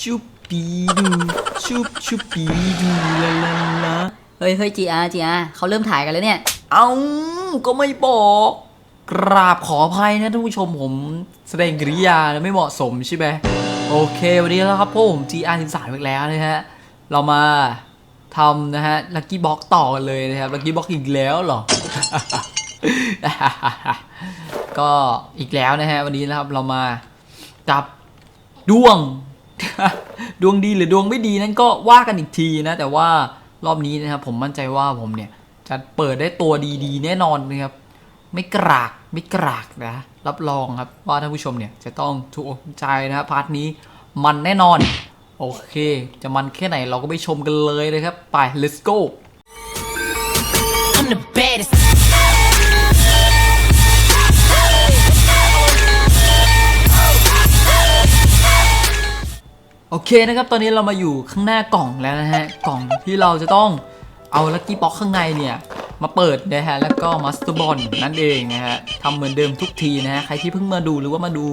ชุบปีดูชุบชุบปีดูลาลาลาเฮ้ยเฮ้ยจีอาจีอาเขาเริ่มถ่ายกันแล้วเนี่ย เอาก็ไม่บอก กราบขออภัยนะท่านผู้ชมผมแสดงกริยาไม่เหมาะสมใช่ไหมโอเค วันนี้แล้วครับพวกผม GR13 อีกแล้วนะฮะ เรามาทำนะฮะลักกี้บ็อกต่อกันเลยนะครับลักกี้บ็อกอีกแล้วเหรอ ก็อีกแล้วนะฮะ วันนี้นะครับเรามาจับดวง ดวงดีหรือดวงไม่ดีนั้นก็ว่ากันอีกทีนะ แต่ว่ารอบนี้นะครับผมมั่นใจว่าผมเนี่ยจะเปิดได้ตัวดีๆ แน่นอนนะครับไม่กรากไม่กรากนะ รับรองครับว่าท่านผู้ชมเนี่ยจะต้องถูกอกใจนะครับพาร์ทนี้มันแน่นอน โอเค จะมันแค่ไหนเราก็ไปชมกันเลยนะครับ ไป let's go โอเคนะครับ ตอนนี้เรามาอยู่ข้างหน้ากล่องแล้วนะฮะ กล่องที่เราจะต้องเอาลั c กี้บ็อกข้างในเนี่ย มาเปิดนะฮะ แล้วก็มาสเตอร์บอลนั่นเองนะฮะทำเหมือนเดิมทุกทีนะฮะ ใครที่เพิ่งมาดูหรือว่ามาดู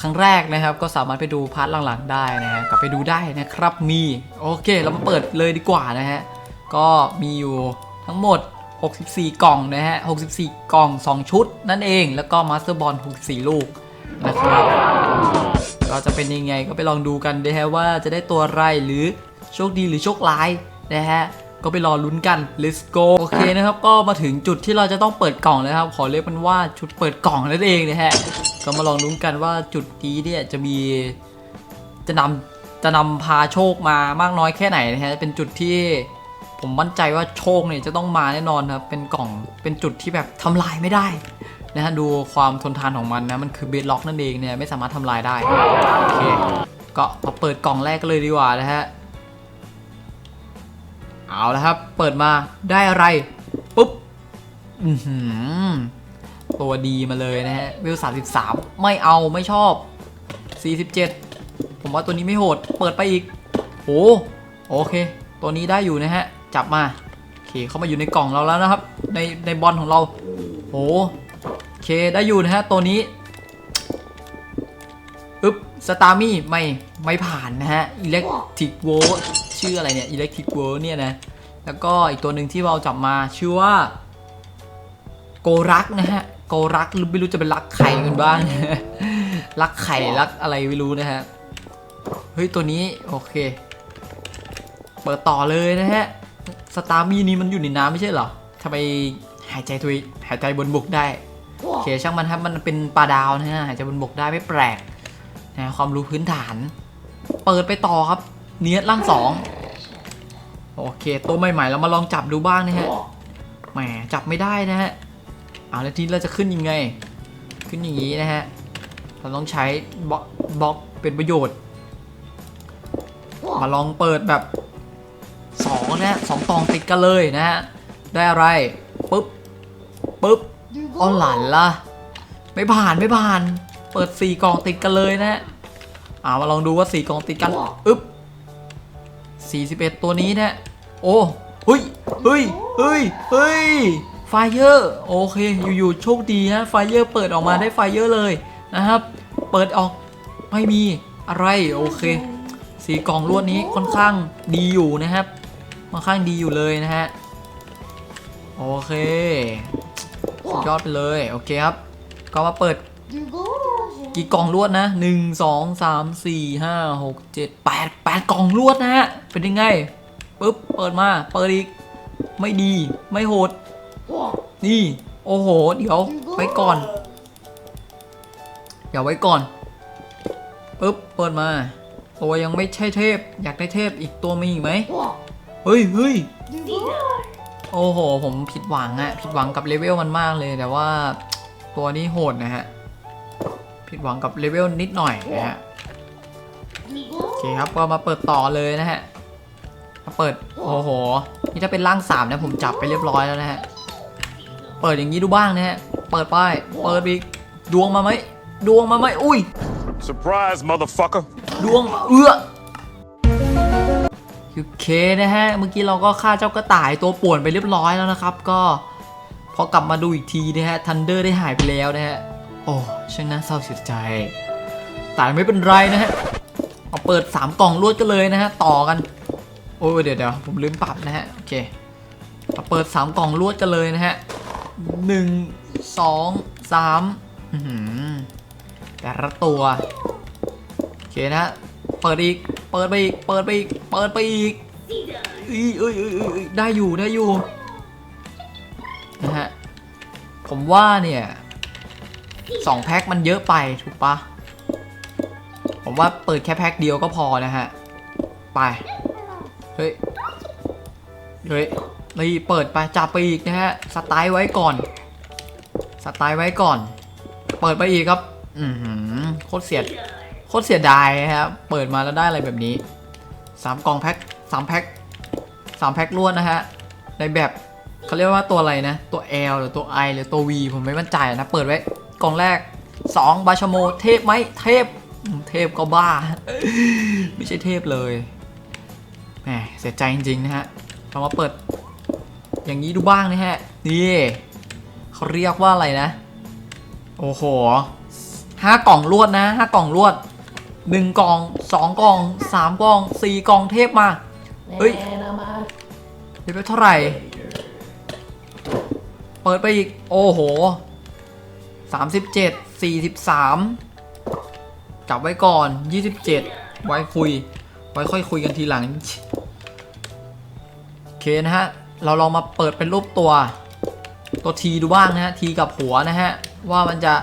ครั้งแรกนะครับ ก็สามารถไปดูพาร์ทหลังๆได้นะฮะ กลับไปดูได้นะครับมี โอเค เรามาเปิดเลยดีกว่านะฮะ ก็มีอยู่ทั้งหมด 64 กล่องนะฮะ 64 กล่อง 2 ชุดนั่นเอง แล้วก็มาสเตอร์บอล64 ลูกนะครับ ก็จะเป็นยังไงก็ไปลองดูกันนะฮะว่าจะได้ตัวอะไรหรือโชคดีหรือโชคร้ายนะฮะก็ไปรอลุ้นกัน let's go โอเคนะครับ ก็มาถึงจุดที่เราจะต้องเปิดกล่องแล้วครับ ขอเรียกมันว่าชุดเปิดกล่องนั่นเองนะฮะ ก็มาลองลุ้นกันว่าจุดนี้เนี่ยจะมี จะนำจะนำพาโชคมามากน้อยแค่ไหนนะฮะ เป็นจุดที่ผมมั่นใจว่าโชคเนี่ยจะต้องมาแน่นอนครับ เป็นกล่อง เป็นจุดที่แบบทำลายไม่ได้ นะฮะดูความทนทานของมันนะมันคือเบสล็อกนั่นเองเนี่ยไม่สามารถทำลายได้โอเคก็มาเปิดกล่องแรกกันเลยดีกว่านะฮะเอาละครับ เปิดมาได้อะไร ปุ๊บอือหือตัวดีมาเลยนะฮะเวล33ไม่เอาไม่ชอบ47ผมว่าตัวนี้ไม่โหด เปิดไปอีกโอ้โอเค ตัวนี้ได้อยู่นะฮะ จับมา โอเค เข้ามาอยู่ในกล่องเราแล้วนะครับ ในในบอลของเราโอ้ เคได้อยู่นะฮะตัวนี้อึ๊บสตาร์มี่ไม่ไม่ผ่านนะฮะอิเล็กทริกโวชื่ออะไรเนี่ยอิเล็กทริกโวเนี่ยนะแล้วก็อีกตัวหนึ่งที่เราจับมาชื่อว่า โกรักนะฮะโกรักหรือไม่รู้จะเป็นรักไข่กันบ้างรักไข่รักอะไรไม่รู้นะฮะเฮ้ยตัวนี้โอเค เปิดต่อเลยนะฮะสตาร์มี่นี้มันอยู่ในน้ำไม่ใช่เหรอทำไมหายใจทุยหายใจบนบกได้ โอเคช่างมันครับมันเป็นปลาดาวนะฮะหายใจบนบกได้ไม่แปลกนะความรู้พื้นฐาน เปิดไปต่อครับ เนียดล่างสองโอเค ตัวใหม่ๆเรามาลองจับดูบ้างนะฮะแหมจับไม่ได้นะฮะเอาแล้วทีเราจะขึ้นยังไง ขึ้นอย่างนี้นะฮะเราต้องใช้บล็อกบล็อกเป็นประโยชน์ มาลองเปิดแบบสองนะสองกล่องติดกันเลยนะฮะได้อะไรปุ๊บปุ๊บ อ้อนหลานล่ะ ไม่ผ่านไม่ผ่าน เปิดสี่กล่องติดกันเลยนะฮะอ่ามาลองดูว่าสี่กล่องติดกันอึ๊บสี่สิบเอ็ดตัวนี้นะโอ้เฮ้ยเฮ้ยเฮ้ยเฮ้ยไฟเยอร์โอเคอยู่ๆโชคดีนะไฟเยอร์เปิดออกมาได้ไฟเยอร์เลยนะครับ เปิดออกไม่มีอะไรโอเคสีกล่องรวดนี้ค่อนข้างดีอยู่นะครับค่อนข้างดีอยู่เลยนะฮะโอเค สุดยอดไปเลย โอเคครับ ก็มาเปิด กี่กล่องลวดนะหนึ่งสองสามสี่ห้าหกเจ็ดแปดแปดกล่องลวดนะฮะ เป็นยังไงปุ๊บ เปิดมา เปิดอีก ไม่ดี ไม่โหด นี่ โอ้โห เดี๋ยว ไว้ก่อนเดี๋ยวไว้ก่อนปุ๊บ เปิดมา ตัวยังไม่ใช่เทพ อยากได้เทพอีกตัวมีอีกไหม เฮ้ยเฮ้ย โอ้โห ผมผิดหวังอะผิดหวังกับเลเวลมันมากเลย แต่ว่าตัวนี้โหดนะฮะ ผิดหวังกับเลเวลนิดหน่อยนะฮะ โอเคครับ ก็มาเปิดต่อเลยนะฮะ มาเปิด โอ้โห นี่ถ้าเป็นร่างสามนะผมจับไปเรียบร้อยแล้วนะฮะ เปิดอย่างนี้ดูบ้างนะฮะ เปิดป้าย เปิดอีก ดวงมาไหม ดวงมาไหม อุ้ย Surprise, motherfucker. ดวงเอื้อ โอเคนะฮะ เมื่อกี้เราก็ฆ่าเจ้ากระต่ายตัวป่วนไปเรียบร้อยแล้วนะครับ ก็พอกลับมาดูอีกทีนะฮะทันเดอร์ได้หายไปแล้วนะฮะ โอ้ช่างน่าเศร้าเสียใจ แต่ไม่เป็นไรนะฮะ เอาเปิด 3 กล่องรวดกันเลยนะฮะ ต่อกัน โอ้เดี๋ยวเดี๋ยวผมลืมปรับนะฮะ โอเคเอาเปิด 3 กล่องรวดกันเลยนะฮะหนึ่งสองสามแต่ละตัว โอเคนะฮะเปิดอีก เปิดไปอีก เปิดไปอีก เปิดไปอีกเอ้ยเอ้ยเอ้ยเอ้ยเอ้ยได้อยู่ได้อยู่นะฮะ ผมว่าเนี่ยสองแพ็คมันเยอะไปถูกปะผมว่าเปิดแค่แพ็คเดียวก็พอนะฮะ ไป เฮ้ย เฮ้ยนี่เปิดไปจับไปอีกนะฮะ สไตล์ไว้ก่อน สไตล์ไว้ก่อน เปิดไปอีกครับ อือหือโคตรเสียด โคตรเสียดายนะครับ เปิดมาแล้วได้อะไรแบบนี้สามกล่องแพ็คสามแพ็คสามแพ็คล้วนนะฮะ ในแบบเขาเรียกว่าตัวอะไรนะ ตัว L หรือตัว I หรือตัว V ผมไม่มั่นใจนะ เปิดไว้ กล่องแรก 2 บาชโม เทพไหม เทพ เทพก็บ้า ไม่ใช่เทพเลย แหม เสียใจจริง ๆ นะฮะเรามาเปิด อย่างนี้ดูบ้างนะฮะ นี่เขาเรียกว่าอะไรนะ โอ้โหห้ากล่องรวดนะห้ากล่องรวด หนึ่งกล่องสองกล่องสามกล่องสี่กล่องเทพมา เฮ้ยเดี๋ยวไปเท่าไหร่ เปิดไปอีก โอ้โหสามสิบเจ็ดสี่สิบสามจับไว้ก่อนยี่สิบเจ็ดไว้คุย ไว้ค่อยคุยกันทีหลัง โอเคนะฮะ เราลองมาเปิดเป็นรูปตัว ตัวทีดูบ้างนะฮะ ทีกับหัวนะฮะ ว่ามันจะ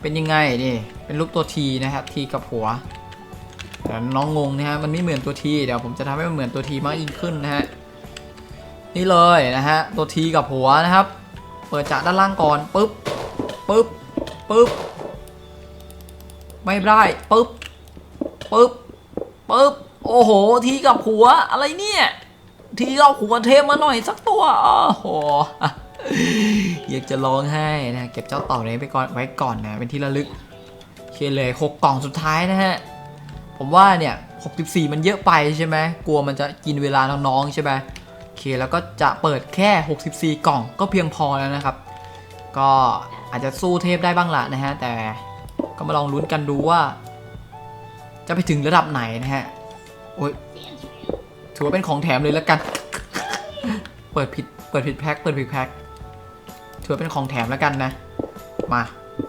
เป็นยังไงนี่ เป็นรูปตัวทีนะครับทีกับหัวเดี๋ยวน้องงงนะฮะมันไม่เหมือนตัวทีเดี๋ยวผมจะทำให้มันเหมือนตัวทีมากยิ่งขึ้นนะฮะนี่เลยนะฮะตัวทีกับหัวนะครับ เปิดจากด้านล่างก่อนปุ๊บปุ๊บปุ๊บไม่ได้ปุ๊บปุ๊บปุ๊บโอ้โห ทีกับหัวอะไรเนี่ยทีกับหัวเทพมาหน่อยสักตัวโอ้โหอยากจะร้องไห้นะเก็บเจ้าเต่านี้ไปก่อนไว้ก่อนนะเป็นที่ระลึก เคเลยหกกล่องสุดท้ายนะฮะ ผมว่าเนี่ย 64 มันเยอะไปใช่ไหมกลัวมันจะกินเวลาน้องๆใช่ไหมโอเคแล้วก็จะเปิดแค่ 64 กล่องก็เพียงพอแล้วนะครับ ก็อาจจะสู้เทพได้บ้างละนะฮะ แต่ก็มาลองลุ้นกันดูว่า จะไปถึงระดับไหนนะฮะโอ้ยถือว่าเป็นของแถมเลยแล้วกัน เปิดผิด เปิดผิดแพ็ค เปิดผิดแพ็ค ถือเป็นของแถมแล้วกันนะ มา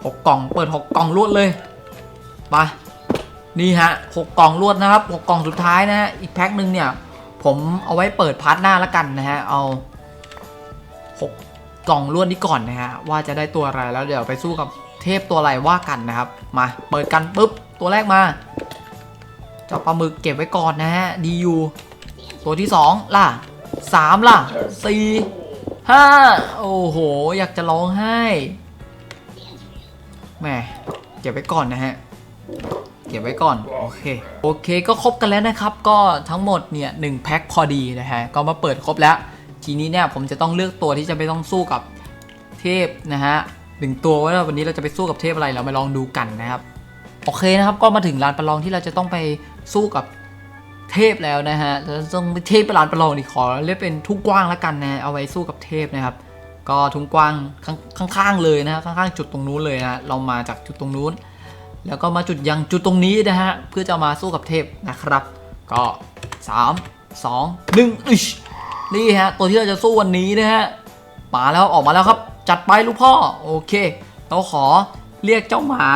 หกกล่อง เปิดหกกล่องรวดเลย มานี่ฮะหกกล่องรวดนะครับหกกล่องสุดท้ายนะฮะอีกแพ็คหนึ่งเนี่ย ผมเอาไว้เปิดพาร์ทหน้าแล้วกันนะฮะเอาหกกล่องรวดนี้ก่อนนะฮะว่าจะได้ตัวอะไรแล้วเดี๋ยวไปสู้กับเทพตัวอะไรว่ากันนะครับ มาเปิดกันปุ๊บตัวแรกมาเจ้าปลาหมึกเก็บไว้ก่อนนะฮะดีอยู่ตัวที่สองล่ะสามล่ะสี่ห้าโอ้โห อยากจะร้องไห้แหมเก็บไว้ก่อนนะฮะ เก็บไว้ก่อน โอเค โอเคก็ครบกันแล้วนะครับ ก็ทั้งหมดเนี่ยหนึ่งแพ็คพอดีนะฮะ ก็มาเปิดครบแล้ว ทีนี้เนี่ยผมจะต้องเลือกตัวที่จะไปต้องสู้กับเทพนะฮะหนึ่งตัวว่าวันนี้เราจะไปสู้กับเทพอะไรเรามาลองดูกันนะครับ โอเคนะครับ ก็มาถึงลานประลองที่เราจะต้องไปสู้กับเทพแล้วนะฮะเราต้องเทพประลานประลองนี่ขอเรียกเป็นทุ่งกว้างแล้วกันนะเอาไว้สู้กับเทพนะครับ ก็ทุ่งกว้างข้างๆเลยนะข้างๆ จุดตรงนู้นเลยนะเรามาจากจุดตรงนู้น แล้วก็มาจุดยังจุดตรงนี้นะฮะ เพื่อจะมาสู้กับเทพนะครับ ก็ 3 2 1อิชนี่ฮะ ตัวที่เราจะสู้วันนี้นะฮะมาแล้วออกมาแล้วครับ จัดไปลูกพ่อ โอเค เราขอเรียกเจ้าหมา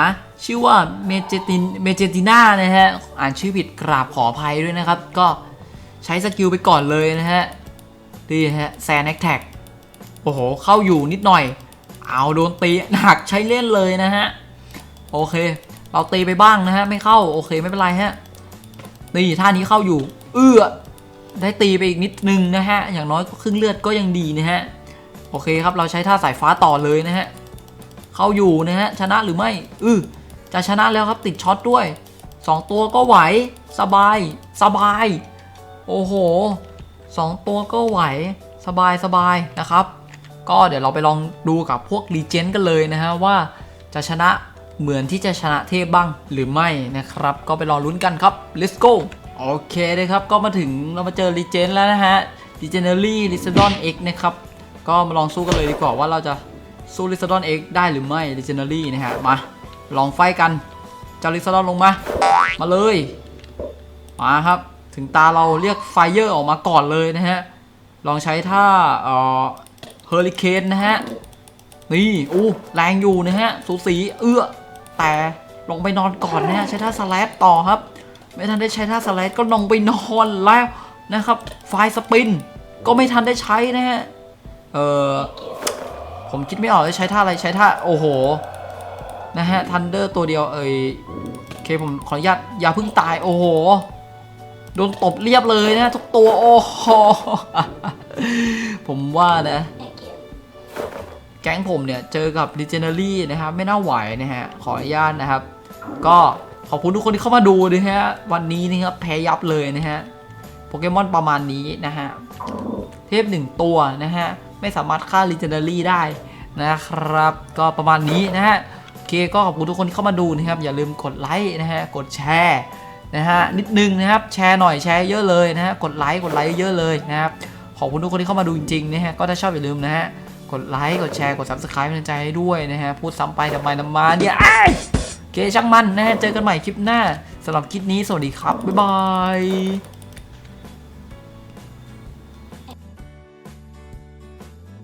ชื่อว่าเมเจตินเมเจติน่านะฮะ อ่านชื่อผิดกราบขออภัยด้วยนะครับ ก็ใช้สกิลไปก่อนเลยนะฮะดีฮะแซนแอคแท็กโอ้โห เข้าอยู่นิดหน่อย เอาโดนตีหนักใช้เล่นเลยนะฮะ โอเค เราตีไปบ้างนะฮะ ไม่เข้าโอเคไม่เป็นไรฮะนี่ท่านี้เข้าอยู่ เอื้อได้ตีไปอีกนิดนึงนะฮะ อย่างน้อยก็ครึ่งเลือดก็ยังดีนะฮะ โอเคครับเราใช้ท่าสายฟ้าต่อเลยนะฮะ เข้าอยู่นะฮะ ชนะหรือไม่อือจะชนะแล้วครับติดช็อตด้วย 2 ตัวก็ไหว สบาย สบาย โอ้โห 2 ตัวก็ไหว สบายสบายนะครับ ก็เดี๋ยวเราไปลองดูกับพวกรีเจนกันเลยนะฮะว่าจะชนะ เหมือนที่จะชนะเทพบ้างหรือไม่นะครับ ก็ไปรอลุ้นกันครับ let's go โอเคเลยครับ ก็มาถึงเรามาเจอรีเจนแล้วนะฮะ Legendary l i z a d o n X นะครับ ก็มาลองสู้กันเลยดีกว่าว่าเราจะสู้ l i z a d o n X ได้หรือไม่ Legendary นะฮะมาลองไฟกันเจ้า l i z a d o n ลงมา มาเลยมาครับ ถึงตาเราเรียกไฟเยอร์ออกมาก่อนเลยนะฮะลองใช้ท่าเอ่อเฮอริเคนนะฮะนี่อู้แรงอยู่นะฮะสูสีเอื้อ แต่ลงไปนอนก่อนนะฮะใช้ท่าสแลดต่อครับ ไม่ทันได้ใช้ท่าสแลดก็ลงไปนอนแล้วนะครับไฟสปินก็ไม่ทันได้ใช้นะฮะเออผมคิดไม่ออกจะใช้ท่าอะไรใช้ท่าโอ้โหนะฮะทันเดอร์ตัวเดียวเอยโอเคผมขออนุญาตอย่าเพิ่งตายโอ้โหโดนตบเรียบเลยนะทุกตัวโอ้โหผมว่านะ ก๊งผมเนี่ย เจอกับ Legendary นะครับ ไม่น่าไหวนะฮะ ขออนุญาตนะครับ ก็ขอบคุณทุกคนที่เข้ามาดูนะฮะ วันนี้นะครับแพ้ยับเลยนะฮะ โปเกมอนประมาณนี้นะฮะ เทพหนึ่งตัวนะฮะ ไม่สามารถฆ่า Legendary ได้นะครับ ก็ประมาณนี้นะฮะโอเคก็ขอบคุณทุกคนที่เข้ามาดูนะครับ อย่าลืมกดไลค์นะฮะ กดแชร์นะฮะ นิดนึงนะครับ แชร์หน่อยแชร์เยอะเลยนะฮะ กดไลค์กดไลค์เยอะเลยนะครับ ขอบคุณทุกคนที่เข้ามาดูจริงๆนะฮะ ก็ถ้าชอบอย่าลืมนะฮะ กดไลค์กดแชร์กด subscribe เป็นกำลังใจให้ด้วยนะฮะ พูดซ้ำไปทำไมทำมาเนี่ยอ้ยโอเคช่างมันนะฮะ เจอกันใหม่คลิปหน้าสำหรับคลิปนี้สวัสดีครับ บ๊ายบาย